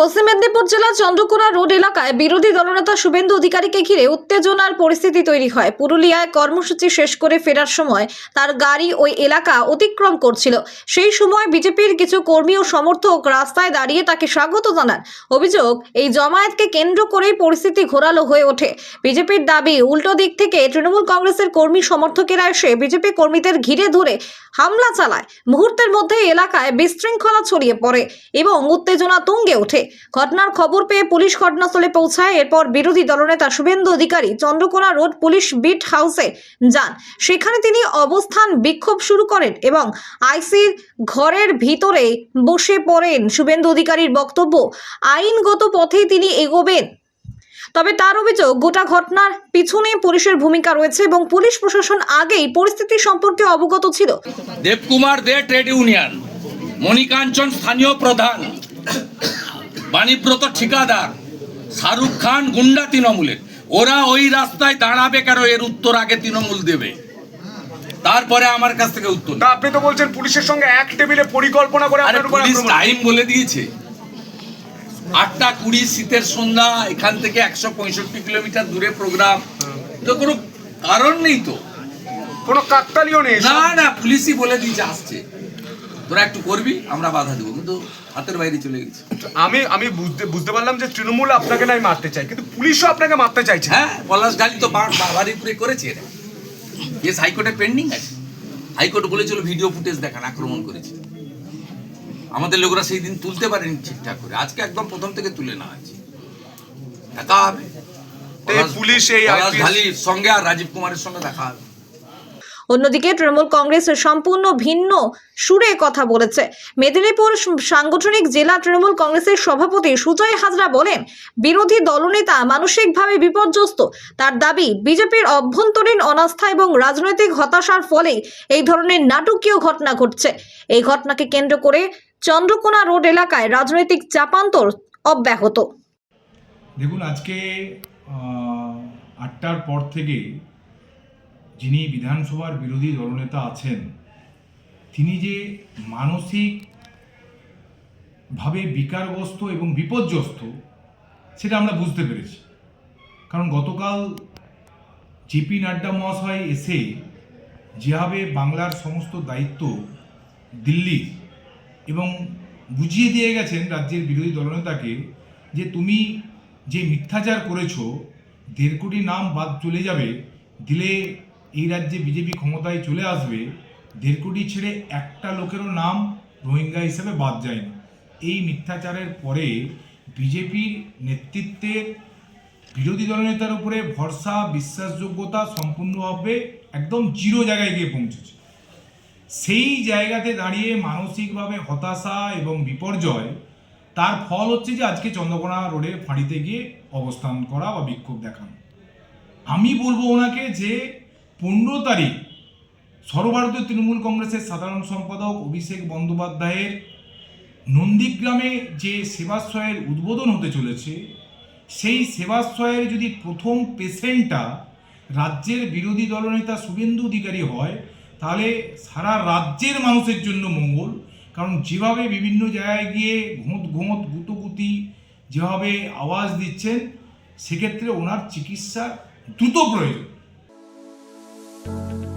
পশ্চিম মেদিনীপুর জেলার চন্দ্রকোনা রোড এলাকায় বিরোধী দলনেতা শুভেন্দু অধিকারীকে ঘিরে উত্তেজনার পরিস্থিতি তৈরি হয়। পুরুলিয়ায় কর্মসূচি শেষ করে ফেরার সময় তার গাড়ি ওই এলাকা অতিক্রম করছিল। সেই সময় বিজেপির কিছু কর্মী ও সমর্থক রাস্তায় দাঁড়িয়ে তাকে স্বাগত জানান। অভিযোগ, এই জমায়েতকে কেন্দ্র করেই পরিস্থিতি ঘোরালো হয়ে ওঠে। বিজেপির দাবি, উল্টো দিক থেকে তৃণমূল কংগ্রেসের কর্মী সমর্থকেরা এসে বিজেপি কর্মীদের ঘিরে ধরে হামলা চালায়। মুহূর্তের মধ্যে এলাকায় বিশৃঙ্খলা ছড়িয়ে পড়ে এবং উত্তেজনা তুঙ্গে ওঠে। ঘটনার খবর পেয়ে পুলিশ ঘটনাস্থলে পৌঁছায়। এরপর বিরোধী দলনেতা Suvendu Adhikari Chandrakona road police beat হাউসে যান। সেখানে তিনি অবস্থান বিক্ষোভ শুরু করেন এবং আইসির ঘরের ভিতরে বসে পড়েন শুভেন্দু অধিকারীর বক্তব্য। আইনগত পথেই তিনি এগোবেন। তবে তার অভিযোগ, গোটা ঘটনার পিছনে পুলিশের ভূমিকা রয়েছে এবং পুলিশ প্রশাসন আগেই পরিস্থিতি সম্পর্কে অবগত ছিল। দেবকুমার দে ট্রেড ইউনিয়ন, মণিকাঞ্চন স্থানীয় প্রধান। বাণীব্রত ঠিকাদার শাহরুখ খান গুন্ডা তৃণমূলের। ওরা ওই রাস্তায় দাঁড়াবে কেন? এর উত্তর আগে তৃণমূল দেবে। তারপরে আমার কাছ থেকে উত্তর তা আপনি তো বলছেন পুলিশের সঙ্গে এক টেবিলে পরিকল্পনা করে আরে পুলিশ টাইম বলে দিয়েছে। আটটা কুড়ি শীতের সন্ধ্যা এখান থেকে একশো পঁয়ষট্টি কিলোমিটার দূরে প্রোগ্রাম। তো কোনো কারণ নেই তো। কোনো কাকতালিও নেই না না পুলিশই বলে দিয়েছে আসছে। তোরা একটু করবি আমরা বাধা দেবো কিন্তু হাতের বাইরে চলে গেছে। আমি আমি বুঝতে বুঝতে পারলাম যে তৃণমূল আপনাকে নাই মারতে চাই কিন্তু পুলিশও আপনাকে মারতে চাইছে। হ্যাঁ পলাশ গালি তো বাড়ি বাড়িপুরে করেছে এরা কেস হাইকোর্টে পেন্ডিং আছে। হাইকোর্ট বলেছিল ভিডিও ফুটেজ দেখান আক্রমণ করেছে। আমাদের লোকরা সেই দিন তুলতে পারেনি ঠিকঠাক করে। আজকে একদম প্রথম থেকে তুলে নেওয়া হয়েছে। দেখা হবে। পুলিশ এই সঙ্গে আর রাজীব কুমারের সঙ্গে দেখা হবে। অন্যদিকে তৃণমূল কংগ্রেস সম্পূর্ণ ভিন্ন সুরে কথা বলেছে। মেদিনীপুর সাংগঠনিক জেলা তৃণমূল কংগ্রেসের সভাপতি সুজয় হাজরা বলেন, বিরোধী দলনেতা মানসিকভাবে বিপর্যস্ত। তার দাবি, বিজেপির অভ্যন্তরীণ অনাস্থা এবং রাজনৈতিক হতাশার ফলে এই ধরনের নাটকীয় ঘটনা ঘটছে। এই ঘটনাকে কেন্দ্র করে চন্দ্রকোনা রোড এলাকায় রাজনৈতিক চাপান্তর অব্যাহত। দেখুন, আজকে আটটার পর থেকে যিনি বিধানসভার বিরোধী দলনেতা আছেন, তিনি যে মানসিক ভাবে বিকারগ্রস্ত এবং বিপর্যস্ত, সেটা আমরা বুঝতে পেরেছি। কারণ গতকাল জেপি নাড্ডা মহাশয় এসে যেভাবে বাংলার সমস্ত দায়িত্ব দিল্লির এবং বুঝিয়ে দিয়ে গেছেন রাজ্যের বিরোধী দলনেতাকে যে তুমি যে মিথ্যাচার করেছ, দেড় কোটি নাম বাদ চলে যাবে, দিলে এই রাজ্যে বিজেপি ক্ষমতায় চলে আসবে দেড় কোটি ছেড়ে একটা লোকেরও নাম রোহিঙ্গা হিসেবে বাদ যায়নি এই মিথ্যাচারের পরে বিজেপির নেতৃত্বের বিরোধী দলনেতার উপরে ভরসা, বিশ্বাসযোগ্যতা সম্পূর্ণভাবে একদম জিরো জায়গায় গিয়ে পৌঁছেছে। সেই জায়গাতে দাঁড়িয়ে মানসিকভাবে হতাশা এবং বিপর্যয়, তার ফল হচ্ছে যে আজকে চন্দ্রকোনা রোডে ফাঁড়িতে গিয়ে অবস্থান করা বা বিক্ষোভ দেখানো। আমি বলব ওনাকে যে পনেরো তারিখ সর্বভারতীয় তৃণমূল কংগ্রেসের সাধারণ সম্পাদক অভিষেক বন্দ্যোপাধ্যায়ের নন্দীগ্রামে যে সেবাশ্রয়ের উদ্বোধন হতে চলেছে, সেই সেবাশ্রয়ের যদি প্রথম পেশেন্টটা রাজ্যের বিরোধী দলনেতা শুভেন্দু অধিকারী হয়, তাহলে সারা রাজ্যের মানুষের জন্য মঙ্গল। কারণ যেভাবে বিভিন্ন জায়গায় গিয়ে ঘোঁত ঘোঁত গুতগুতি, যেভাবে আওয়াজ দিচ্ছেন, সেক্ষেত্রে ওনার চিকিৎসার দ্রুত প্রয়োজন।